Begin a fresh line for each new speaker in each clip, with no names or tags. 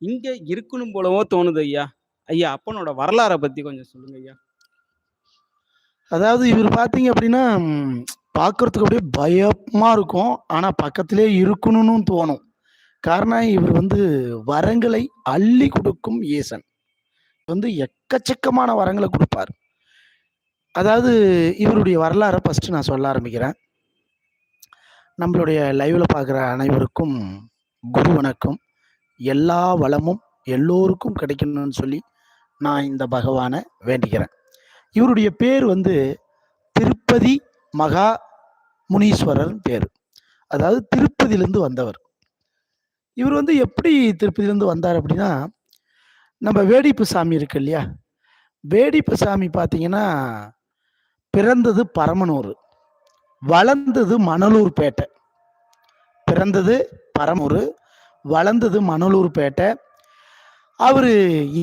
இங்க இருக்கணும் போலவோ தோணுது ஐயா. ஐயா அப்பனோட வரலாறை பத்தி கொஞ்சம் சொல்லுங்க ஐயா.
அதாவது இவர் பார்த்தீங்க அப்படின்னா, பார்க்கறதுக்கு அப்படியே பயமா இருக்கும். ஆனால் பக்கத்திலே இருக்கணும்னு தோணும். காரணம் இவர் வந்து வரங்களை அள்ளி கொடுக்கும் ஈசன். வந்து எக்கச்சக்கமான வரங்களை கொடுப்பார் அதாவது இவருடைய வரலாறை ஃபஸ்ட்டு நான் சொல்ல ஆரம்பிக்கிறேன். நம்மளுடைய லைவில் பார்க்குற அனைவருக்கும் குரு வணக்கம். எல்லா வளமும் எல்லோருக்கும் கிடைக்கணும்னு சொல்லி நான் இந்த பகவானை வேண்டிக்கிறேன். இவருடைய பேர் வந்து திருப்பதி மகா முனீஸ்வரர் பேர் அதாவது திருப்பதியிலேருந்து வந்தவர். இவர் வந்து எப்படி திருப்பதியிலேருந்து வந்தார் அப்படின்னா, நம்ம வேடிப்பு சாமி இருக்கு இல்லையா? வேடிப்பு சாமி பார்த்தீங்கன்னா, பிறந்தது பரமனூர் வளர்ந்தது மணலூர்பேட்டை. பிறந்தது பரமூர் வளர்ந்தது மணலூர்பேட்டை. அவர்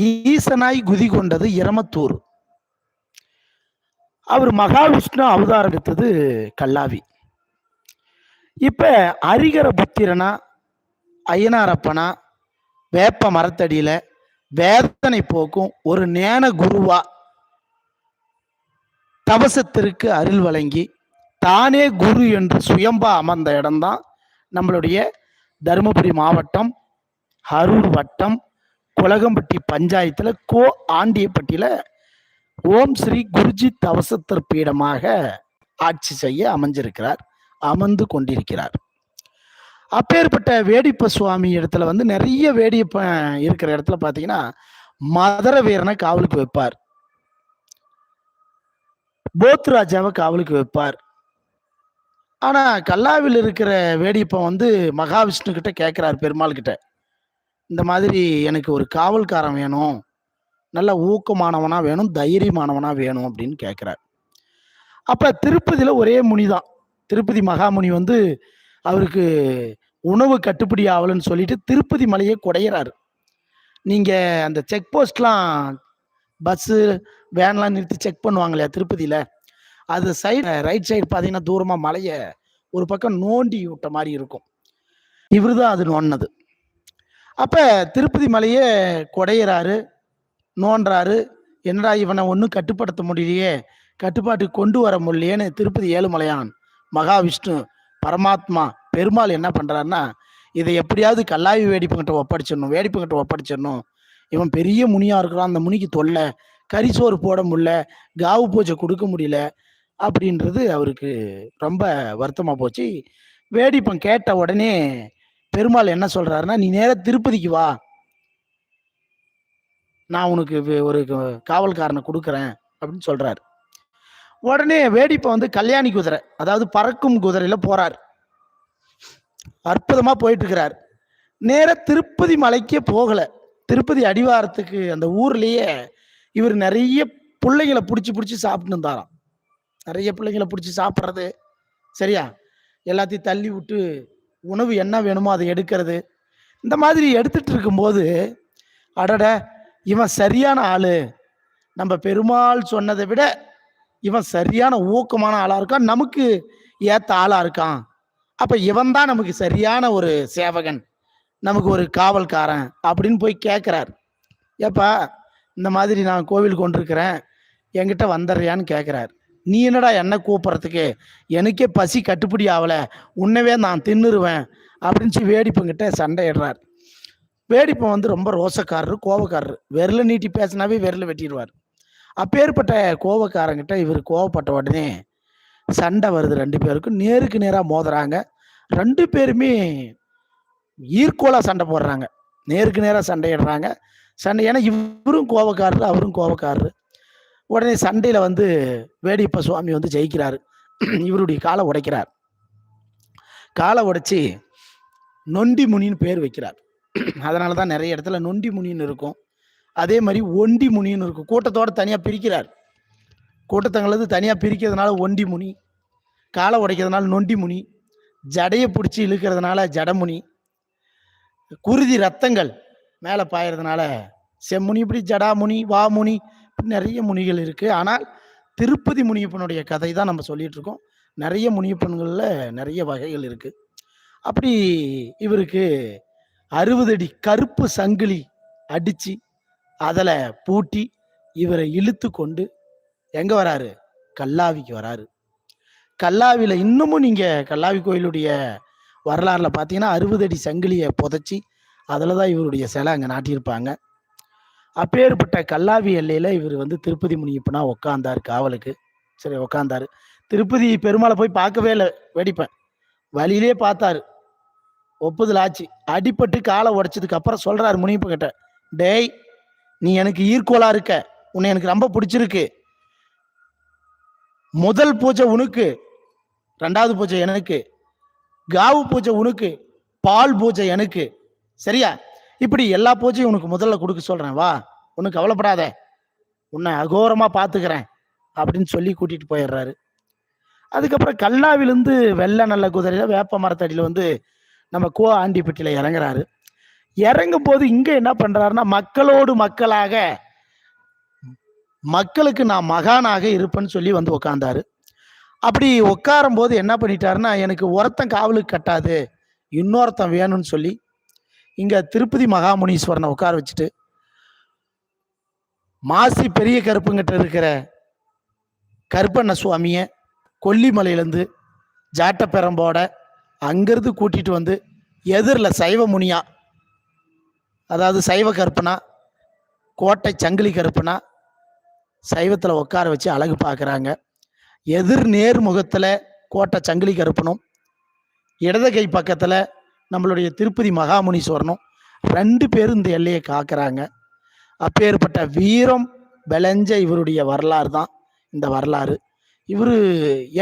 ஈசனாய் குதி கொண்டது இரமத்தூர். அவர் மகாவிஷ்ணு அவதாரம் எடுத்தது கல்லாவி. இப்போ அரிகர புத்திரனா, ஐயனாரப்பனா, வேப்ப மரத்தடியில் வேதனை போக்கும் ஒரு நேன குருவா தவசத்திற்கு அருள் வழங்கி, தானே குரு என்று சுயம்பா அமர்ந்த இடம்தான் நம்மளுடைய தருமபுரி மாவட்டம், அரூர் வட்டம், குலகம்பட்டி பஞ்சாயத்தில் கோ ஆண்டியப்பட்டியில் ஓம் ஸ்ரீ குருஜி தவசத்தர் பீடமாக ஆட்சி செய்ய அமைஞ்சிருக்கிறார். அமர்ந்து கொண்டிருக்கிறார். அப்பேற்பட்ட வேடிப்ப சுவாமி இடத்துல வந்து நிறைய வேடிப்ப இருக்கிற இடத்துல பார்த்தீங்கன்னா, மதுர வீரனை காவலுக்கு வைப்பார். போத்ராஜாவை காவலுக்கு வைப்பார். ஆனா, கல்லாவில் இருக்கிற வேடிப்பம் வந்து மகாவிஷ்ணு கிட்ட கேட்கிறார் பெருமாள் கிட்ட. இந்த மாதிரி எனக்கு ஒரு காவல்காரன் வேணும். நல்ல ஊக்கமானவனா வேணும், தைரியமானவனா வேணும் அப்படின்னு கேட்கிறார். அப்ப திருப்பதியில ஒரே முனி தான். திருப்பதி மகாமுனி வந்து அவருக்கு உணவு கட்டுப்படி ஆகலன்னு சொல்லிட்டு திருப்பதி மலையை குடையிறாரு நீங்க அந்த செக் போஸ்ட்லாம் பஸ்ஸு, வேன்லாம் நிறுத்தி செக் பண்ணுவாங்க இல்லையா திருப்பதியில. அது சைடு ரைட் சைடு பார்த்தீங்கன்னா, தூரமாக மலையை ஒரு பக்கம் நோண்டி விட்ட மாதிரி இருக்கும். இவர் தான் அது நோண்டுனது. அப்போ திருப்பதி மலையை குடையிறாரு நோண்டுறாரு. என்னடா இவனை ஒன்றும் கட்டுப்படுத்த முடியலையே! கட்டுப்பாட்டுக்கு கொண்டு வர முடியலையேன்னு திருப்பதி ஏழுமலையான் மகாவிஷ்ணு, பரமாத்மா, பெருமாள் என்ன பண்ணுறாருன்னா இதை எப்படியாவது கல்லாவி வேடிப்புங்கிட்ட ஒப்படைச்சிடணும். வேடிப்புங்கிட்ட ஒப்படைச்சிடணும். இவன் பெரிய முனியாக இருக்கிறான். அந்த முனிக்கு தொல்லை கரிசோறு போட முடியல. காவு பூஜை கொடுக்க முடியல. அப்படின்றது அவருக்கு ரொம்ப வருத்தமாக போச்சு. வேடிப்பம் கேட்ட உடனே பெருமாள் என்ன சொல்றாருன்னா, "நீ நேராக திருப்பதிக்கு வா." நான் உனக்கு ஒரு க கொடுக்குறேன் அப்படின்னு சொல்றாரு. உடனே வேடிப்பை வந்து கல்யாணி குதிரை, அதாவது பறக்கும் குதிரையில போறார். அற்புதமா போயிட்டு இருக்கிறார். திருப்பதி மலைக்கே போகல. திருப்பதி அடிவாரத்துக்கு அந்த ஊர்லயே இவர் நிறைய பிள்ளைங்களை பிடிச்சி பிடிச்சி சாப்பிட்டுன்னு இருந்தாராம். நிறைய பிள்ளைங்கள பிடிச்சி சாப்பிட்றது சரியா? எல்லாத்தையும் தள்ளி விட்டு, உணவு என்ன வேணுமோ அதை எடுக்கிறது. இந்த மாதிரி எடுத்துட்டு இருக்கும்போது, அடட! இவன் சரியான ஆள் நம்ம பெருமாள் சொன்னதை விட, இவன் சரியான ஊக்கமான ஆளாக இருக்கான். நமக்கு ஏற்ற ஆளாக இருக்கான். அப்போ இவன் தான் நமக்கு சரியான ஒரு சேவகன். நமக்கு ஒரு காவல்காரன் அப்படின்னு போய் கேட்குறார் "ஏப்பா, இந்த மாதிரி நான் கோவில் கொண்டிருக்கிறேன். என்கிட்ட வந்துடுறியான்னு?" கேட்குறாரு "நீ என்னடா என்ன கூப்பிட்றதுக்கு எனக்கே பசி கட்டுப்படி ஆகலை உன்னவே நான் தின்னுருவேன்." அப்படின்னு சொல்லி சண்டையிடுறார். வேடிப்பன் வந்து ரொம்ப ரோசக்காரரு, கோவக்காரரு. விரல நீட்டி பேசினாவே விரல வெட்டிடுவார் அப்பேற்பட்ட கோவக்காரங்கிட்ட இவர் கோவப்பட்ட உடனே, சண்டை வருது ரெண்டு பேருக்கும். நேருக்கு நேராக மோதுறாங்க. ரெண்டு பேருமே ஈர்க்கோலாக சண்டை போடுறாங்க. நேருக்கு நேராக சண்டையிடுறாங்க. சண்டை ஏன்னா இவரும் கோவக்காரரு, அவரும் கோவக்காரரு. உடனே சண்டையில வந்து வேடியப்ப சுவாமி வந்து ஜெயிக்கிறார் இவருடைய காலை உடைக்கிறார். காலை உடைச்சி நொண்டி முனின்னு பேர் வைக்கிறார். அதனால தான் நிறைய இடத்துல நொண்டி முனின்னு இருக்கும். அதே மாதிரி ஒண்டி முனின்னு இருக்கும். கூட்டத்தோட தனியாக பிரிக்கிறார். கூட்டத்தங்களது தனியாக பிரிக்கிறதுனால ஒண்டி முனி. காலை உடைக்கிறதுனால நொண்டி முனி. ஜடையை பிடிச்சி இழுக்கிறதுனால ஜடமுனி. குருதி ரத்தங்கள் மேலே பாயறதுனால செம்முனி, இப்படி ஜடாமுனி, வாமுனி நிறைய முனிகள் இருக்குது ஆனால் திருப்பதி முனியப்பனுடைய கதை தான் நம்ம சொல்லிட்டு இருக்கோம். நிறைய முனியப்பன்களில் நிறைய வகைகள் இருக்குது அப்படி இவருக்கு அறுபது அடி கருப்பு சங்கிலி அடித்து அதில் பூட்டி இவரை இழுத்து கொண்டு எங்கே வராரு? கல்லாவிக்கு வராரு. கல்லாவியில் இன்னமும் நீங்கள் கல்லாவி கோயிலுடைய வரலாறில் பார்த்தீங்கன்னா அறுபது அடி சங்கிலியை புதைச்சி அதில் தான் இவருடைய சிலை அங்கே நாட்டியிருப்பாங்க. அப்பேற்பட்ட கல்லாவி எல்லையில் இவர் வந்து திருப்பதி முனியப்பனா உக்காந்தார் காவலுக்கு. சரி உக்காந்தார். திருப்பதி பெருமாளை போய் பார்க்கவே இல்லை வெடிப்பேன். வழியிலே பார்த்தாரு. ஒப்புதல் ஆச்சு. அடிப்பட்டு காலை உடைச்சதுக்கு அப்புறம் சொல்றாரு முனியப்ப கிட்ட டேய் நீ எனக்கு ஈர்க்கோலா இருக்க. உன்னை எனக்கு ரொம்ப பிடிச்சிருக்கு. முதல் பூஜை உனக்கு ரெண்டாவது பூஜை எனக்கு. காவு பூஜை உனக்கு பால் பூஜை எனக்கு. சரியா? இப்படி எல்லா பூஜையும் உனக்கு முதல்ல கொடுக்க சொல்றேன். வா உனக்கு கவலைப்படாத. உன்னை அகோரமா பார்த்துக்கிறேன் அப்படின்னு சொல்லி கூட்டிட்டு போயிடுறாரு. அதுக்கப்புறம் கல்லாவிலிருந்து வெள்ளை நல்ல குதிரையில வேப்ப மரத்தடியில வந்து நம்ம கோ ஆண்டிப்பட்டியில இறங்குறாரு. இறங்கும் போது இங்க என்ன பண்றாருன்னா மக்களோடு மக்களாக மக்களுக்கு நான் மகானாக இருப்பேன்னு சொல்லி வந்து உக்காந்தாரு. அப்படி உட்காரும் போது என்ன பண்ணிட்டாருன்னா எனக்கு ஒருத்தன் காவலுக்கு கட்டாது இன்னொருத்தன் வேணும்னு சொல்லி இங்கே திருப்பதி மகாமுனீஸ்வரனை உட்கார வச்சுட்டு மாசி பெரிய கருப்புங்கிட்ட இருக்கிற கருப்பண்ண சுவாமியை கொல்லிமலையிலேருந்து ஜாட்டப்பெரம்போட அங்கிருந்து கூட்டிகிட்டு வந்து எதிரில் சைவ முனியா அதாவது சைவ கருப்பனா கோட்டை சங்கிலி கருப்பனா சைவத்தில் உட்கார வச்சு அழகு பார்க்குறாங்க. எதிர் நேர்முகத்தில் கோட்டை சங்கிலி கருப்பனும் இடது கை பக்கத்தில் நம்மளுடைய திருப்பதி மகாமுனீஸ்வரனும் ரெண்டு பேரும் இந்த எல்லையை காக்குறாங்க. அப்பேற்பட்ட வீரம் விளைஞ்ச இவருடைய வரலாறு தான் இந்த வரலாறு. இவர்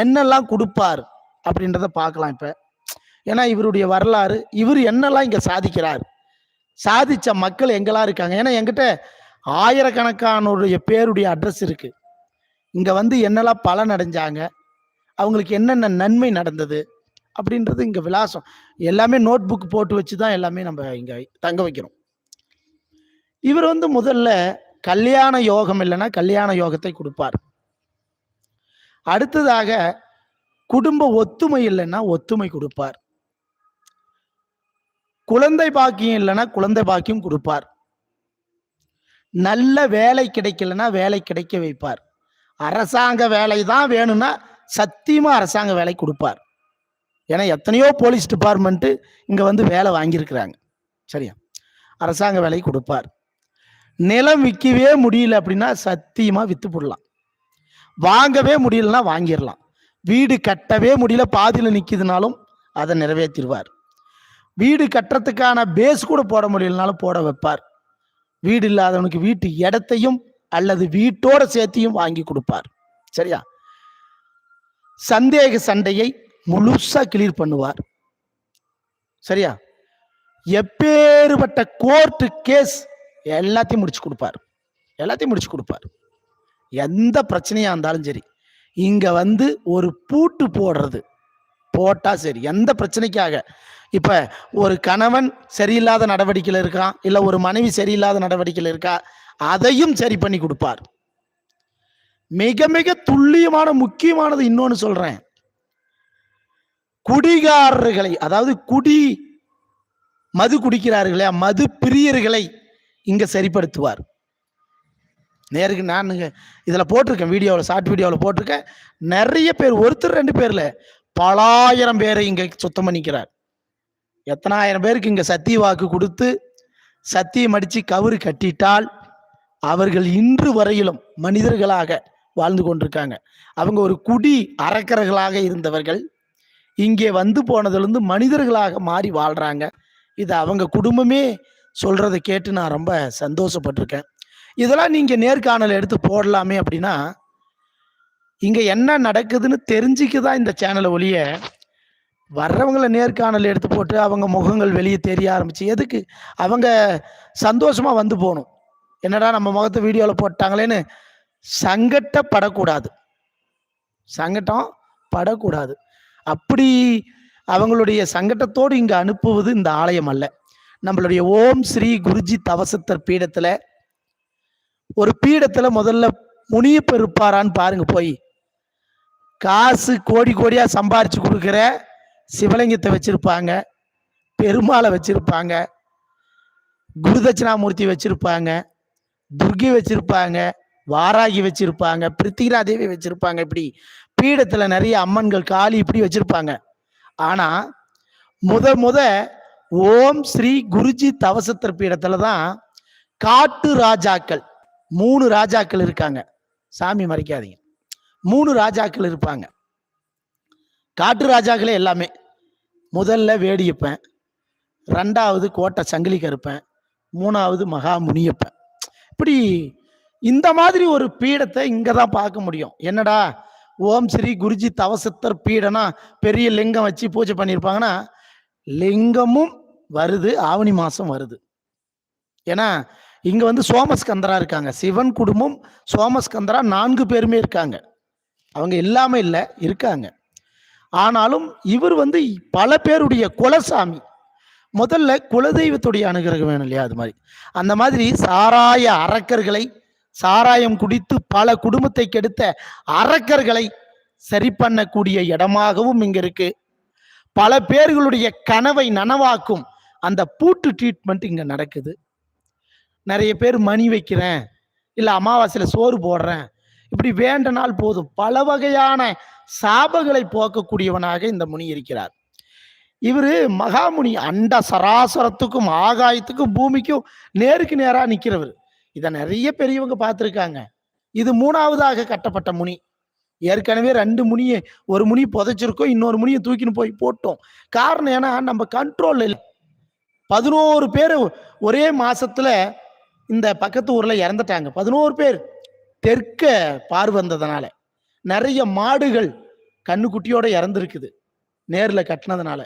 என்னெல்லாம் கொடுப்பார் அப்படின்றத பார்க்கலாம் இப்போ. ஏன்னா இவருடைய வரலாறு இவர் என்னெல்லாம் இங்கே சாதிக்கிறார்? சாதித்த மக்கள் எங்கெல்லாம் இருக்காங்க? ஏன்னா என்கிட்ட ஆயிரக்கணக்கானோருடைய பேருடைய அட்ரஸ் இருக்குது இங்கே வந்து என்னெல்லாம் பலன் அடைஞ்சாங்க அவங்களுக்கு என்னென்ன நன்மை நடந்தது? அப்படின்றது இங்க விலாசம். எல்லாமே நோட் புக் போட்டு வச்சு தான் எல்லாமே நம்ம இங்க தங்க வைக்கிறோம். இவர் வந்து முதல்ல கல்யாண யோகம் இல்லைன்னா கல்யாண யோகத்தை கொடுப்பார். அடுத்ததாக குடும்ப ஒத்துமை இல்லைன்னா ஒத்துமை கொடுப்பார். குழந்தை பாக்கியம் இல்லைன்னா குழந்தை பாக்கியம் கொடுப்பார். நல்ல வேலை கிடைக்கலன்னா வேலை கிடைக்க வைப்பார். அரசாங்க வேலை தான் வேணும்னா சத்தியமா அரசாங்க வேலை கொடுப்பார். ஏன்னா எத்தனையோ போலீஸ் டிபார்ட்மெண்ட்டு இங்கே வந்து வேலை வாங்கியிருக்கிறாங்க. சரியா? அரசாங்க வேலை கொடுப்பார். நிலம் விற்கவே முடியல அப்படின்னா சத்தியமாக விற்று போடலாம். வாங்கவே முடியலன்னா வாங்கிடலாம். வீடு கட்டவே முடியல பாதியில் நிற்கிதுனாலும் அதை நிறைவேற்றிடுவார். வீடு கட்டுறதுக்கான பேஸ் கூட போட முடியலனாலும் போட வைப்பார். வீடு இல்லாதவனுக்கு வீட்டு இடத்தையும் அல்லது வீட்டோட சேர்த்தையும் வாங்கி கொடுப்பார். சரியா? சந்தேக சண்டையை முழுசா கிளியர் பண்ணுவார். சரியா? எப்பேறுபட்ட கோர்ட்டு கேஸ் எல்லாத்தையும் முடிச்சு கொடுப்பார். எல்லாத்தையும் முடிச்சு கொடுப்பார். எந்த பிரச்சனையா இருந்தாலும் சரி. இங்க வந்து ஒரு பூட்டு போடுறது. போட்டா சரி. எந்த பிரச்சனைக்காக? இப்ப ஒரு கணவன் சரியில்லாத நடவடிக்கையில் இருக்கான் இல்ல ஒரு மனைவி சரியில்லாத நடவடிக்கையில் இருக்கா? அதையும் சரி பண்ணி கொடுப்பார். மிக மிக துல்லியமான முக்கியமானது இன்னொன்னு சொல்றேன். குடிகாரர்களை அதாவது குடி மது குடிக்கிறார்களே மது பிரியர்களை இங்க சரிப்படுத்துவார். நேருக்கு நான் இதில் போட்டிருக்கேன் வீடியோவில் ஷார்ட் வீடியோவில் போட்டிருக்கேன். நிறைய பேர் ஒருத்தர் ரெண்டு பேரில் பலாயிரம் பேரை இங்கே சுத்தம் பண்ணிக்கிறார். எத்தனாயிரம் பேருக்கு இங்கே சத்திய வாக்கு கொடுத்து சத்தியம் அடித்து கவுறு கட்டிட்டால் அவர்கள் இன்று வரையிலும் மனிதர்களாக வாழ்ந்து கொண்டிருக்காங்க. அவங்க ஒரு குடி அரக்கர்களாக இருந்தவர்கள் இங்கே வந்து போனதுலேருந்து மனிதர்களாக மாறி வாழ்கிறாங்க இது அவங்க குடும்பமே சொல்கிறத கேட்டு நான் ரொம்ப சந்தோஷப்பட்டிருக்கேன். இதெல்லாம் நீங்கள் நேர்காணல் எடுத்து போடலாமே அப்படின்னா இங்கே என்ன நடக்குதுன்னு தெரிஞ்சுக்க தான் இந்த சேனலை ஒழிய வர்றவங்கள நேர்காணல் எடுத்து போட்டு அவங்க முகங்கள் வெளியே தெரிய ஆரம்பிச்சு எதுக்கு? அவங்க சந்தோஷமாக வந்து போகணும். என்னடா நம்ம முகத்தை வீடியோவில் போட்டாங்களேன்னு சங்கட்டப்படக்கூடாது. சங்கட்டம் படக்கூடாது. அப்படி அவங்களுடைய சங்கட்டத்தோடு இங்கு அனுப்புவது இந்த ஆலயம் அல்ல. நம்மளுடைய ஓம் ஸ்ரீ குருஜி தவசத்தர் பீடத்துல ஒரு பீடத்துல முதல்ல முனியப்ப இருப்பாரான்னு பாருங்க போய். காசு கோடி கோடியா சம்பாரிச்சு கொடுக்குற சிவலிங்கத்தை வச்சிருப்பாங்க பெருமாளை வச்சிருப்பாங்க குருதட்சிணாமூர்த்தி வச்சிருப்பாங்க துர்கி வச்சிருப்பாங்க வாராகி வச்சிருப்பாங்க பிருத்திகிராதேவி வச்சிருப்பாங்க இப்படி பீடத்துல நிறைய அம்மன்கள் காலி இப்படி வச்சிருப்பாங்க. ஆனா முத முத ஓம் ஸ்ரீ குருஜி தவசத்தர் பீடத்துல தான் காட்டு ராஜாக்கள் மூணு ராஜாக்கள் இருக்காங்க. சாமி மறைக்காதீங்க. மூணு ராஜாக்கள் இருப்பாங்க. காட்டு ராஜாக்களே எல்லாமே. முதல்ல வேடியப்பன் ரெண்டாவது கோட்டை சங்கிலி கருப்பன். மூணாவது மகா முனியப்பன் இப்படி இந்த மாதிரி ஒரு பீடத்தை இங்கே தான் பார்க்க முடியும். என்னடா? ஓம் ஸ்ரீ குருஜி தவசத்தர் பீடனா பெரிய லிங்கம் வச்சு பூஜை பண்ணியிருப்பாங்கன்னா லிங்கமும் வருது ஆவணி மாதம் வருது. ஏன்னா இங்கே வந்து சோமஸ்கந்தரா இருக்காங்க. சிவன் குடும்பம் சோமஸ்கந்தரா நான்கு பேருமே இருக்காங்க. அவங்க இல்லாமல் இல்லை இருக்காங்க. ஆனாலும் இவர் வந்து பல பேருடைய குலசாமி. முதல்ல குலதெய்வத்துடைய அனுகிரகம் வேணும் இல்லையா? அது மாதிரி. அந்த மாதிரி சாராய அரக்கர்களை சாராயம் குடித்து பல குடும்பத்தை கெடுத்த அரக்கர்களை சரி பண்ணக்கூடிய இடமாகவும் இங்க இருக்கு பல பேர்களுடைய கனவை நனவாக்கும் அந்த பூட்டு ட்ரீட்மெண்ட் இங்க நடக்குது. நிறைய பேர் மணி வைக்கிறேன் இல்லை அமாவாசையில் சோறு போடுறேன் இப்படி வேண்ட நாள் போதும். பல வகையான சாபங்களை போக்கக்கூடியவனாக இந்த முனி இருக்கிறார். இவர் மகாமுனி அண்ட சராசரத்துக்கும் ஆகாயத்துக்கும் பூமிக்கும் நேருக்கு நேராக நிற்கிறவர் இதை நிறைய பெரியவங்க பார்த்துருக்காங்க இது மூணாவதாக கட்டப்பட்ட முனி. ஏற்கனவே ரெண்டு முனியை ஒரு முனி புதைச்சிருக்கோம் இன்னொரு முனியை தூக்கின்னு போய் போட்டோம். காரணம் ஏன்னா நம்ம கண்ட்ரோல் இல்லை. பதினோரு பேர் ஒரே மாசத்துல இந்த பக்கத்து ஊர்ல இறந்துட்டாங்க. பதினோரு பேர் தெற்க பார் வந்ததுனால. நிறைய மாடுகள் கண்ணுக்குட்டியோட இறந்துருக்குது நேரில் கட்டினதுனால.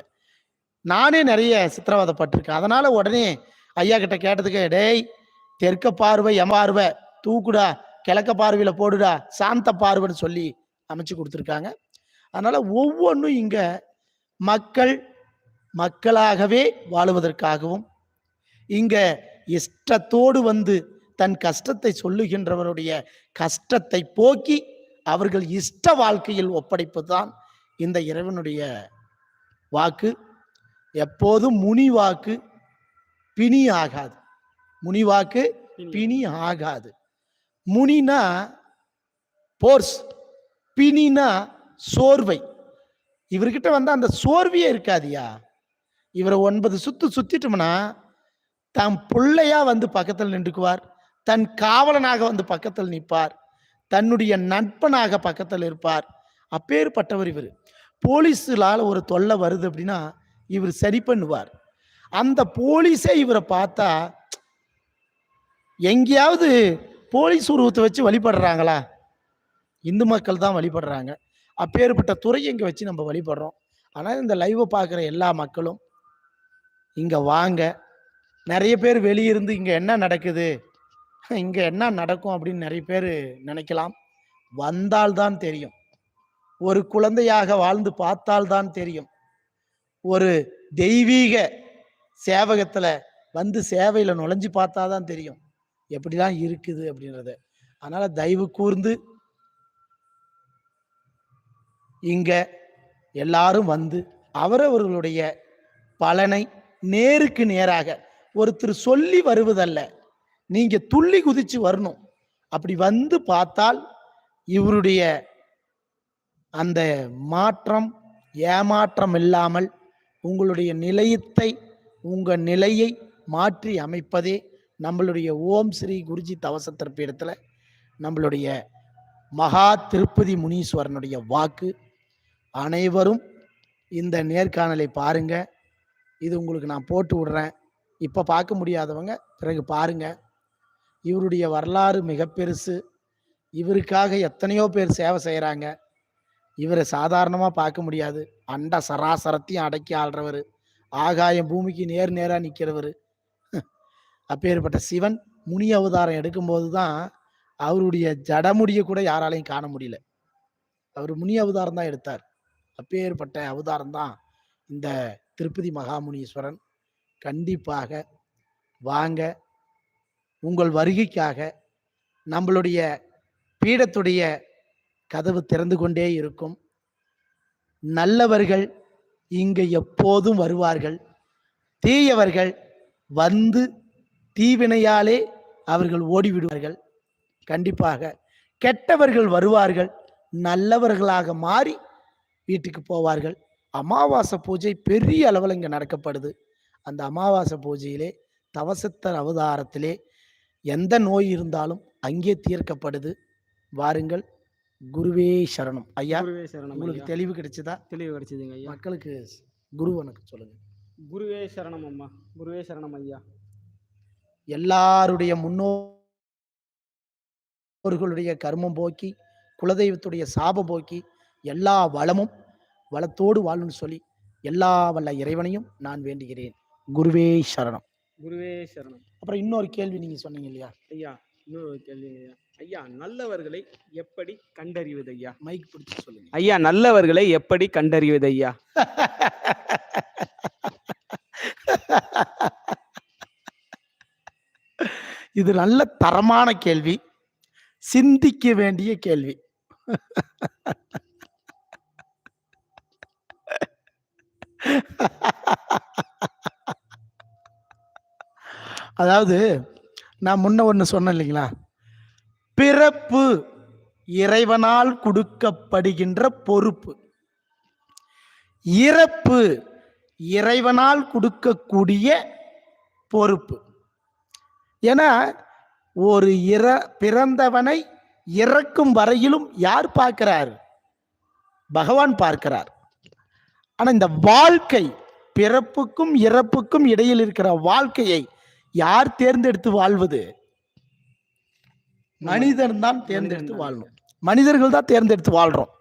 நானே நிறைய சித்திரவதைப்பட்டிருக்கேன். அதனால உடனே ஐயா கிட்ட கேட்டதுக்கு டேய் தெற்க பார்வை எம்பார்வை தூக்குடா கிழக்க பார்வையில போடுடா சாந்த பார்வைன்னு சொல்லி அமைச்சு கொடுத்துருக்காங்க. அதனால ஒவ்வொன்றும் இங்க மக்கள் மக்களாகவே வாழுவதற்காகவும் இங்க இஷ்டத்தோடு வந்து தன் கஷ்டத்தை சொல்லுகின்றவருடைய கஷ்டத்தை போக்கி அவர்கள் இஷ்ட வாழ்க்கையில் ஒப்படைப்பதுதான் இந்த இறைவனுடைய வாக்கு. எப்போதும் முனி வாக்கு பிணி ஆகாது. முனி வாக்கு பிணி ஆகாது. முனினா போர்ஸ் பிணினா சோர்வை. இவர்கிட்ட வந்து அந்த சோர்வையே இருக்காதியா? இவரை ஒன்பது சுத்து சுத்திட்டோம்னா தன் பிள்ளையா வந்து பக்கத்தில் நின்றுக்குவார் தன் காவலனாக வந்து பக்கத்தில் நிற்பார் தன்னுடைய நட்பனாக பக்கத்தில் இருப்பார். அப்பேற்பட்டவர் இவர். போலீஸுலால ஒரு தொல்லை வருது அப்படின்னா இவர் சரி பண்ணுவார். அந்த போலீஸே இவரை பார்த்தா எங்கேயாவது போலீஸ் உருவத்தை வச்சு வழிபடுறாங்களா? இந்து மக்கள் தான் வழிபடுறாங்க. அப்பேற்பட்ட துறையை இங்கே வச்சு நம்ம வழிபடுறோம். ஆனால் இந்த லைவை பார்க்குற எல்லா மக்களும் இங்கே வாங்க. நிறைய பேர் வெளியிருந்து இங்கே என்ன நடக்குது? இங்கே என்ன நடக்கும்? அப்படின்னு நிறைய பேர் நினைக்கலாம். வந்தால்தான் தெரியும். ஒரு குழந்தையாக வாழ்ந்து பார்த்தால்தான் தெரியும். ஒரு தெய்வீக சேவகத்தில் வந்து சேவையில் நுழைஞ்சு பார்த்தா தான் தெரியும். எப்படிலாம் இருக்குது அப்படின்றத. அதனால தயவு கூர்ந்து இங்க எல்லாரும் வந்து அவரவர்களுடைய பலனை நேருக்கு நேராக ஒருத்தர் சொல்லி வருவதல்ல. நீங்க துள்ளி குதிச்சு வரணும். அப்படி வந்து பார்த்தால் இவருடைய அந்த மாற்றம் ஏமாற்றம் இல்லாமல் உங்களுடைய நிலையத்தை உங்கள் நிலையை மாற்றி அமைப்பதே நம்மளுடைய ஓம் ஸ்ரீ குருஜி தவசத்தர் நம்மளுடைய மகா திருப்பதி முனீஸ்வரனுடைய வாக்கு அனைவரும் இந்த நேர்காணலை பாருங்க. இது உங்களுக்கு நான் போட்டு விடுறேன். இப்போ பார்க்க முடியாதவங்க பிறகு பாருங்க. இவருடைய வரலாறு மிக பெருசு. இவருக்காக எத்தனையோ பேர் சேவை செய்கிறாங்க இவரை சாதாரணமாக பார்க்க முடியாது. அண்ட சராசரத்தையும் அடக்கி ஆள்றவர். ஆகாயம் பூமிக்கு நேர் நேராக நிற்கிறவர் அப்பேற்பட்ட சிவன் முனி அவதாரம் எடுக்கும்போது தான் அவருடைய ஜடமுடிய கூட யாராலையும் காண முடியல. அவர் முனி அவதாரம் தான் எடுத்தார். அப்பேற்பட்ட அவதாரம் தான் இந்த திருப்பதி மகாமுனீஸ்வரன். கண்டிப்பாக வாங்க உங்கள் வருகைக்காக நம்மளுடைய பீடத்துடைய கதவு திறந்து கொண்டே இருக்கும். நல்லவர்கள் இங்கு எப்போதும் வருவார்கள். தீயவர்கள் வந்து தீவினையாலே அவர்கள் ஓடிவிடுவார்கள். கண்டிப்பாக கெட்டவர்கள் வருவார்கள். நல்லவர்களாக மாறி வீட்டுக்கு போவார்கள். அமாவாசை பூஜை பெரிய அளவில் இங்கே நடக்கப்படுது. அந்த அமாவாசை பூஜையிலே தவசத்தர் அவதாரத்திலே எந்த நோய் இருந்தாலும் அங்கே தீர்க்கப்படுது. வாருங்கள் குருவே சரணம். ஐயா
குருவே சரணம்
உங்களுக்கு. தெளிவு கிடைச்சதா?
தெளிவு கிடைச்சதுங்க ஐயா.
மக்களுக்கு குரு வணக்கம் சொல்லுங்க.
குருவே சரணம் அம்மா. குருவே சரணம் ஐயா.
எல்லாருடைய முன்னோர்களுடைய கர்மம் போக்கி குலதெய்வத்துடைய சாபம் போக்கி எல்லா வளமும் வளத்தோடு வாழணும்னு சொல்லி எல்லா வல்ல இறைவனையும் நான் வேண்டுகிறேன். குருவே சரணம்.
குருவே சரணம்.
அப்புறம் இன்னொரு கேள்வி நீங்க சொன்னீங்க இல்லையா?
ஐயா இன்னொரு கேள்வி ஐயா. ஐயா நல்லவர்களை எப்படி கண்டறிவது ஐயா?
மைக் பிடிச்சு சொல்லுங்க.
ஐயா நல்லவர்களை எப்படி கண்டறிவது ஐயா?
இது நல்ல தரமான கேள்வி. சிந்திக்க வேண்டிய கேள்வி. அதாவது நான் முன்ன ஒன்று சொன்னேன் இல்லைங்களா? பிறப்பு இறைவனால் கொடுக்கப்படுகின்ற பொறுப்பு. இறப்பு இறைவனால் கொடுக்கக்கூடிய பொறுப்பு. ஏன்னா ஒரு இற பிறந்தவனை இறக்கும் வரையிலும் யார் பார்க்கிறார்? பகவான் பார்க்கிறார். ஆனால் இந்த வாழ்க்கை பிறப்புக்கும் இறப்புக்கும் இடையில் இருக்கிற வாழ்க்கையை யார் தேர்ந்தெடுத்து வாழ்வது? மனிதன் தான் தேர்ந்தெடுத்து வாழணும். மனிதர்கள் தான் தேர்ந்தெடுத்து வாழ்றோம்.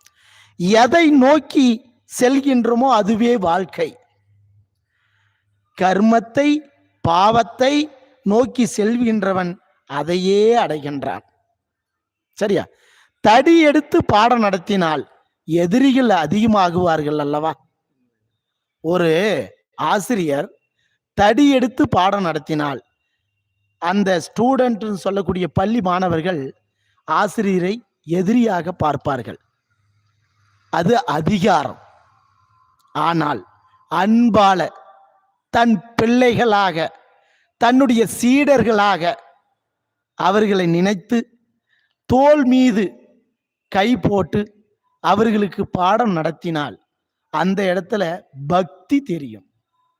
எதை நோக்கி செல்கின்றோமோ அதுவே வாழ்க்கை. கர்மத்தை பாவத்தை நோக்கி செல்கின்றவன் அதையே அடைகின்றான். சரியா? தடி எடுத்து பாடம் நடத்தினால் எதிரிகள் அதிகமாகுவார்கள் அல்லவா? ஒரு ஆசிரியர் தடி எடுத்து பாடம் நடத்தினால் அந்த ஸ்டூடெண்ட் சொல்லக்கூடிய பள்ளி மாணவர்கள் ஆசிரியரை எதிரியாக பார்ப்பார்கள். அது அதிகாரம். ஆனால் அன்பால தன் பிள்ளைகளாக தன்னுடைய சீடர்களாக அவர்களை நினைத்து தோல் மீது கை போட்டு அவர்களுக்கு பாடம் நடத்தினால் அந்த இடத்துல பக்தி தெரியும்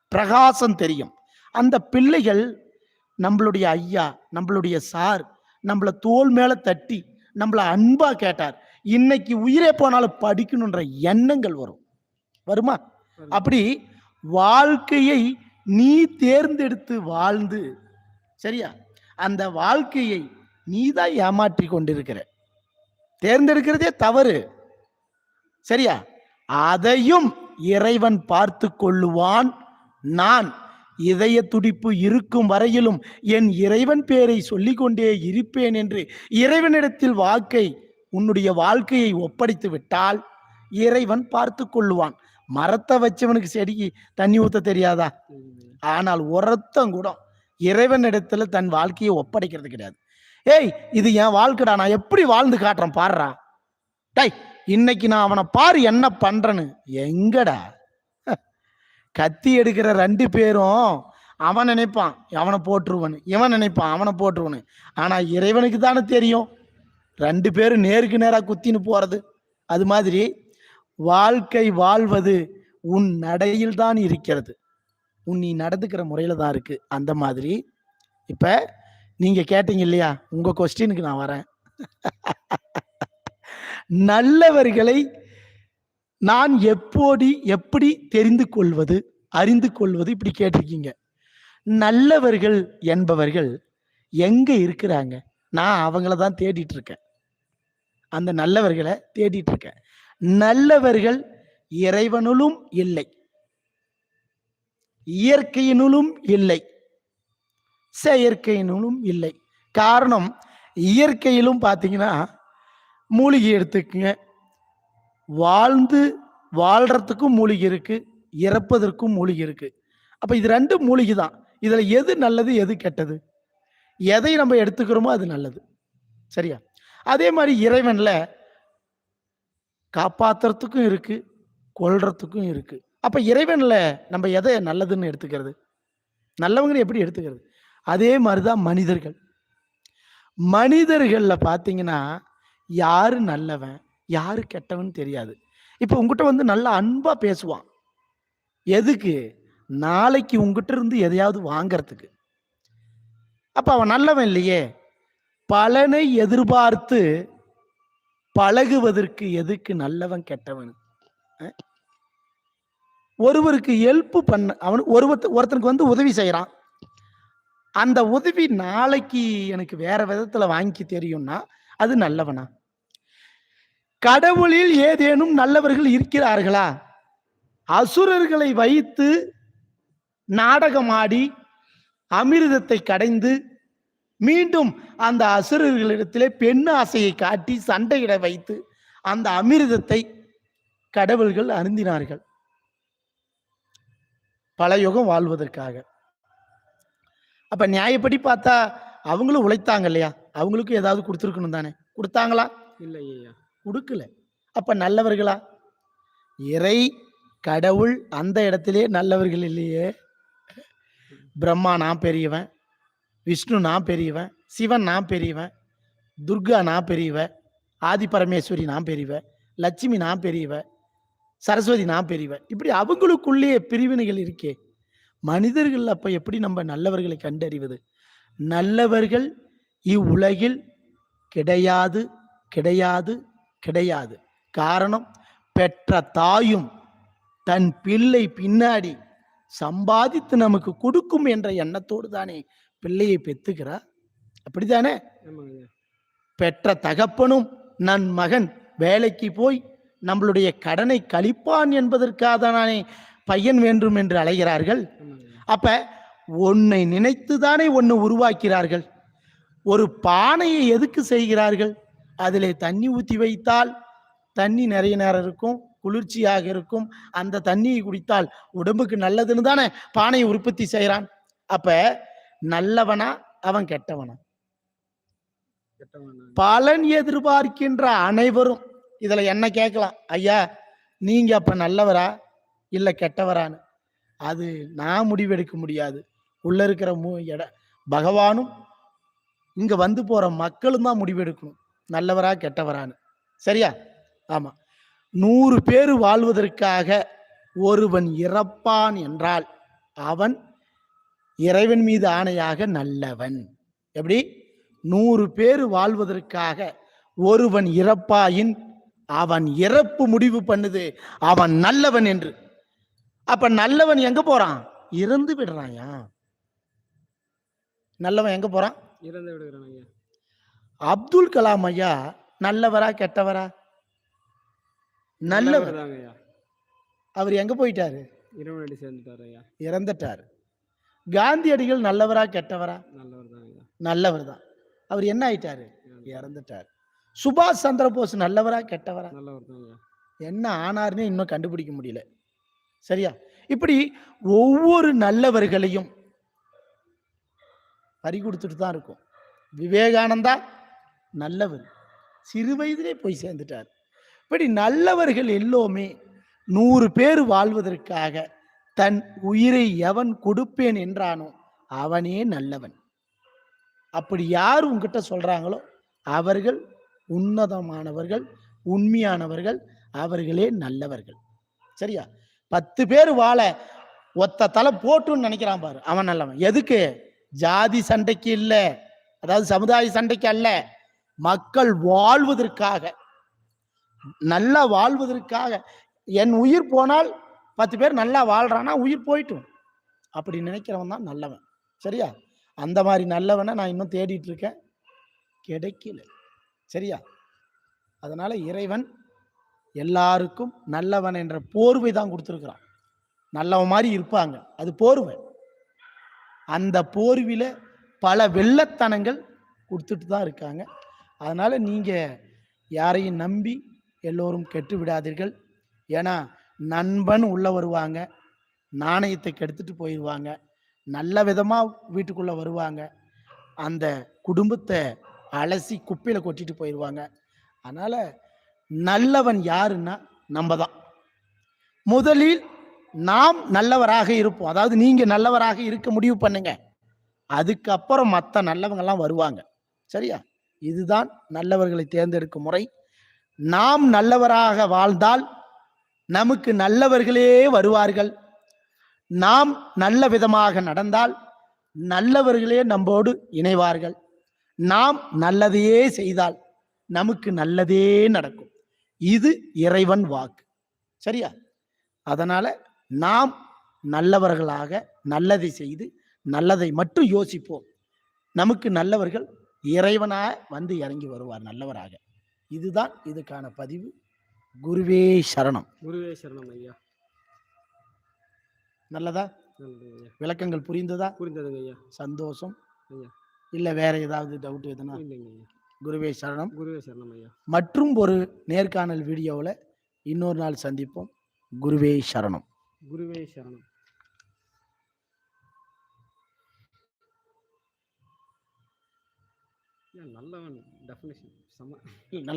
பிரகாசம் தெரியும். அந்த பிள்ளைகள் நம்மளுடைய ஐயா நம்மளுடைய சார் நம்மள தோல் மேல தட்டி நம்மள அன்பா கேட்டார். இன்னைக்கு உயிரே போனாலும் படிக்கணுன்ற எண்ணங்கள் வரும். வருமா? அப்படி வாழ்க்கையை நீ தேர்ந்தெடுத்து வாழ்ந்து. சரியா? அந்த வாழ்க்கையை நீ தான் ஏமாற்றி கொண்டிருக்கிற. தேர்ந்தெடுக்கிறதே தவறு. சரியா? அதையும் இறைவன் பார்த்து கொள்ளுவான். நான் இதய துடிப்பு இருக்கும் வரையிலும் என் இறைவன் பேரை சொல்லிக்கொண்டே இருப்பேன் என்று இறைவனிடத்தில் வாக்கை உன்னுடைய வாழ்க்கையை ஒப்படைத்து விட்டால் இறைவன் பார்த்து கொள்ளுவான். மரத்தை வச்சவனுக்கு செடிக்கு தண்ணி ஊத்த தெரியாதா? ஆனால் ஒருத்தன் கூட இறைவனிடத்துல தன் வாழ்க்கையை ஒப்படைக்கிறது கிடையாது. ஏய் இது என் வாழ்க்கைடா நான் எப்படி வாழ்ந்து காட்டுறேன் பாடுறா டை இன்னைக்கு நான் அவனை பாரு என்ன பண்றேன்னு. எங்கடா? கத்தி எடுக்கிற ரெண்டு பேரும் அவன் நினைப்பான் அவனை போட்டுருவனு இவன் நினைப்பான் அவனை போட்டுருவனு ஆனா இறைவனுக்கு தானே தெரியும். ரெண்டு பேரும் நேருக்கு நேராக குத்தின்னு போறது. அது மாதிரி வாழ்க்கை வாழ்வது உன் நடையில் தான் இருக்கிறது. உன் நீ நடந்துக்கிற முறையில தான் இருக்கு. அந்த மாதிரி. இப்ப நீங்க கேட்டீங்க இல்லையா? உங்க கொஸ்டினுக்கு நான் வரேன். நல்லவர்களை நான் எப்போடி எப்படி தெரிந்து கொள்வது அறிந்து கொள்வது இப்படி கேட்டிருக்கீங்க. நல்லவர்கள் என்பவர்கள் எங்க இருக்கிறாங்க? நான் அவங்கள தான் தேடிட்டு இருக்கேன். அந்த நல்லவர்களை தேடிட்டு இருக்கேன். நல்லவர்கள் இறைவனுளும் இல்லை. இயற்கையினுளும் இல்லை. செயற்கையினுளும் இல்லை. காரணம் இயற்கையிலும் பார்த்தீங்கன்னா மூலிகை எடுத்துக்கங்க. வாழ்ந்து வாழ்கிறதுக்கும் மூலிகை இருக்குது இறப்பதற்கும் மூலிகை இருக்குது அப்போ இது ரெண்டும் மூலிகை தான். இதில் எது நல்லது எது கெட்டது? எதை நம்ம எடுத்துக்கிறோமோ அது நல்லது. சரியா? அதே மாதிரி இறைவனில் காப்பாத்துறதுக்கும் இருக்குது கொள்றதுக்கும் இருக்குது அப்போ இறைவனில் நம்ம எதை நல்லதுன்னு எடுத்துக்கிறது? நல்லவங்கன்னு எப்படி எடுத்துக்கிறது? அதே மாதிரி தான் மனிதர்கள். மனிதர்களில் பார்த்தீங்கன்னா யார் நல்லவன் யாரு கெட்டவன் தெரியாது. இப்போ உங்ககிட்ட வந்து நல்லா அன்பாக பேசுவான். எதுக்கு? நாளைக்கு உங்ககிட்ட இருந்து எதையாவது வாங்கறதுக்கு. அப்போ அவன் நல்லவன் இல்லையே? பலனை எதிர்பார்த்து பழகுவதற்கு எதுக்கு நல்லவன் கெட்டவன்? ஒருவருக்கு ஹெல்ப் பண்ண அவன் ஒருவத்த ஒருத்தனுக்கு வந்து உதவி செய்கிறான் அந்த உதவி நாளைக்கு எனக்கு வேற விதத்துல வாங்கி தெரியும்னா அது நல்லவனா? கடவுளில் ஏதேனும் நல்லவர்கள் இருக்கிறார்களா? அசுரர்களை வைத்து நாடகமாடி அமிர்தத்தை கடைந்து மீண்டும் அந்த அசுரர்களிடத்திலே பெண் ஆசையை காட்டி சண்டையிட வைத்து அந்த அமிர்தத்தை கடவுள்கள் அருந்தினார்கள். பல யுகம் வாழ்வதற்காக. அப்ப நியாயப்படி பார்த்தா அவங்களும் உழைத்தாங்க இல்லையா? அவங்களுக்கும் ஏதாவது கொடுத்துருக்கணும் தானே? கொடுத்தாங்களா?
இல்லை ஐயா.
கொடுக்கல. அப்ப நல்லவர்களா? இறை கடவுள் அந்த இடத்திலே நல்லவர்கள் இல்லையே. பிரம்மா நான் பெரியவன். விஷ்ணு நான் பெரியவன். சிவன் நான் பெரியவன். துர்கா நான் பெரியவன். ஆதி பரமேஸ்வரி நான் பெரியவன். லட்சுமி நான் பெரியவன். சரஸ்வதி நான் பெரியவன் இப்படி அவங்களுக்குள்ளேயே பிரிவினைகள் இருக்கே. மனிதர்கள் அப்ப எப்படி நம்ம நல்லவர்களை கண்டறிவது? நல்லவர்கள் இவ்வுலகில் கிடையாது கிடையாது கிடையாது. காரணம் பெற்ற தாயும் தன் பிள்ளை பின்னாடி சம்பாதித்து நமக்கு கொடுக்கும் என்ற எண்ணத்தோடு தானே பிள்ளையை பெத்துக்கிறார் அப்படித்தானே? பெற்ற தகப்பனும் நன் மகன் வேலைக்கு போய் நம்மளுடைய கடனை கழிப்பான் என்பதற்காக தானே பையன் வேண்டும் என்று
ஐயா
அப்ப உன்னை நினைத்து தானே ஒன்னு உருவாக்கிறார்கள். ஒரு பானையை எதுக்கு செய்கிறார்கள்? அதிலே தண்ணி ஊற்றி வைத்தால் தண்ணி நிறைய நேரம் இருக்கும் குளிர்ச்சியாக இருக்கும். அந்த தண்ணியை குடித்தால் உடம்புக்கு நல்லதுன்னு தானே பானையை உற்பத்தி செய்கிறான் அப்ப நல்லவனா? அவன் கெட்டவனா?
நான்.
பலன் எதிர்பார்க்கின்ற அனைவரும் இதுல என்ன கேட்கலாம்? ஐயா நீங்க அப்ப நல்லவரா? இல்ல கெட்டவரான்னு. அது நான் முடிவெடுக்க முடியாது. உள்ள இருக்கிற மூ இட பகவானும் இங்க வந்து போற மக்களும் தான் முடிவெடுக்கணும். நல்லவரா கெட்டவரான்னு. சரியா? ஆமா. நூறு பேர் வாழ்வதற்காக ஒருவன் இறப்பான் என்றால் அவன் இறைவன் மீது ஆணையாக நல்லவன். எப்படி? நூறு பேர் வாழ்வதற்காக ஒருவன் இறப்பாயின் அவன் இறப்பு முடிவு பண்ணுது. அவன் நல்லவன் என்று. அப்ப நல்லவன் எங்க போறான்? இறந்து விடுறான்யா நல்லவன் எங்க போறான்?
இறந்து விடுகிறேன்
அப்துல் கலாம் ஐயா நல்லவரா கெட்டவரா? நல்லவர். அவர் எங்க போயிட்டாரு?
இறைவனடி சேர்ந்துட்டார் ஐயா.
இறந்துட்டாரு. காந்தியடிகள் நல்லவரா கெட்டவரா?
நல்லவர் தான்
நல்லவர் தான் அவர் என்ன ஆயிட்டாரு? இறந்துட்டார். சுபாஷ் சந்திர போஸ் நல்லவரா கெட்டவரா? என்ன ஆனார்னே இன்னும் கண்டுபிடிக்க முடியல. சரியா? இப்படி ஒவ்வொரு நல்லவர்களையும் பறி கொடுத்துட்டு தான் இருக்கும். விவேகானந்தா நல்லவர். சிறு வயதிலே போய் சேர்ந்துட்டார். இப்படி நல்லவர்கள் எல்லோருமே நூறு பேர் வாழ்வதற்காக தன் உயிரை எவன் கொடுப்பேன் என்றானோ அவனே நல்லவன். அப்படி யார் உங்ககிட்ட சொல்றாங்களோ அவர்கள் உன்னதமானவர்கள் உண்மையானவர்கள் அவர்களே நல்லவர்கள். சரியா? பத்து பேர் வாழ ஒத்த தலை போட்டுன்னு நினைக்கிறான் பாரு அவன் நல்லவன். எதுக்கு? ஜாதி சண்டைக்கு இல்லை. அதாவது சமுதாய சண்டைக்கு அல்ல. மக்கள் வாழ்வதற்காக. நல்லா வாழ்வதற்காக. என் உயிர் போனால் பத்து பேர் நல்லா வாழ்றானா உயிர் போயிட்டும். அப்படி நினைக்கிறவன் தான் நல்லவன். சரியா? அந்த மாதிரி நல்லவனை நான் இன்னும் தேடிட்டு இருக்கேன். கிடைக்கல. சரியா? அதனால் இறைவன் எல்லாருக்கும் நல்லவன் என்ற போர்வை தான் கொடுத்துருக்குறான். நல்லவன் மாதிரி இருப்பாங்க. அது போர்வை. அந்த போர்வில் பல வெள்ளத்தனங்கள் கொடுத்துட்டு தான் இருக்காங்க. அதனால் நீங்கள் யாரையும் நம்பி எல்லோரும் கெட்டு விடாதீர்கள். ஏன்னா நண்பன் உள்ளே வருவாங்க. நாணயத்தை கெடுத்துட்டு போயிடுவாங்க நல்ல விதமாக வீட்டுக்குள்ளே வருவாங்க. அந்த குடும்பத்தை அலசி குப்பையில கொட்டிட்டு போயிடுவாங்க அதனால நல்லவன் யாருன்னா நம்ம தான் முதலில் நாம் நல்லவராக இருப்போம். அதாவது நீங்க நல்லவராக இருக்க முடிவு பண்ணுங்க. அதுக்கப்புறம் மற்ற நல்லவங்கெல்லாம் வருவாங்க. சரியா? இதுதான் நல்லவர்களை தேர்ந்தெடுக்கும் முறை. நாம் நல்லவராக வாழ்ந்தால் நமக்கு நல்லவர்களே வருவார்கள். நாம் நல்ல விதமாக நடந்தால் நல்லவர்களே நம்மோடு இணைவார்கள். நாம் நல்லதையே செய்தால் நமக்கு நல்லதே நடக்கும். இது இறைவன் வாக்கு. சரியா? அதனால நாம் நல்லவர்களாக நல்லதை செய்து நல்லதை மட்டும் யோசிப்போம். நமக்கு நல்லவர்கள் இறைவனா வந்து இறங்கி வருவார் நல்லவராக. இதுதான் இதுக்கான பதிவு. குருவே சரணம்.
குருவே சரணம் ஐயா.
நல்லதா? விளக்கங்கள் புரிந்ததா?
புரிந்ததுங்க ஐயா.
சந்தோஷம்.
ஐயா.
இல்ல வேற ஏதாவது டவுட் எதுனா
இல்லைங்க.
குருவே சரணம்.
குருவே சரணம் ஐயா.
மற்றும் ஒரு நேர்காணல் வீடியோவில் இன்னொரு நாள் சந்திப்போம். குருவே சரணம்.
குருவே சரணம். நல்லவன் டெஃபினேஷன் செம்ம
நல்ல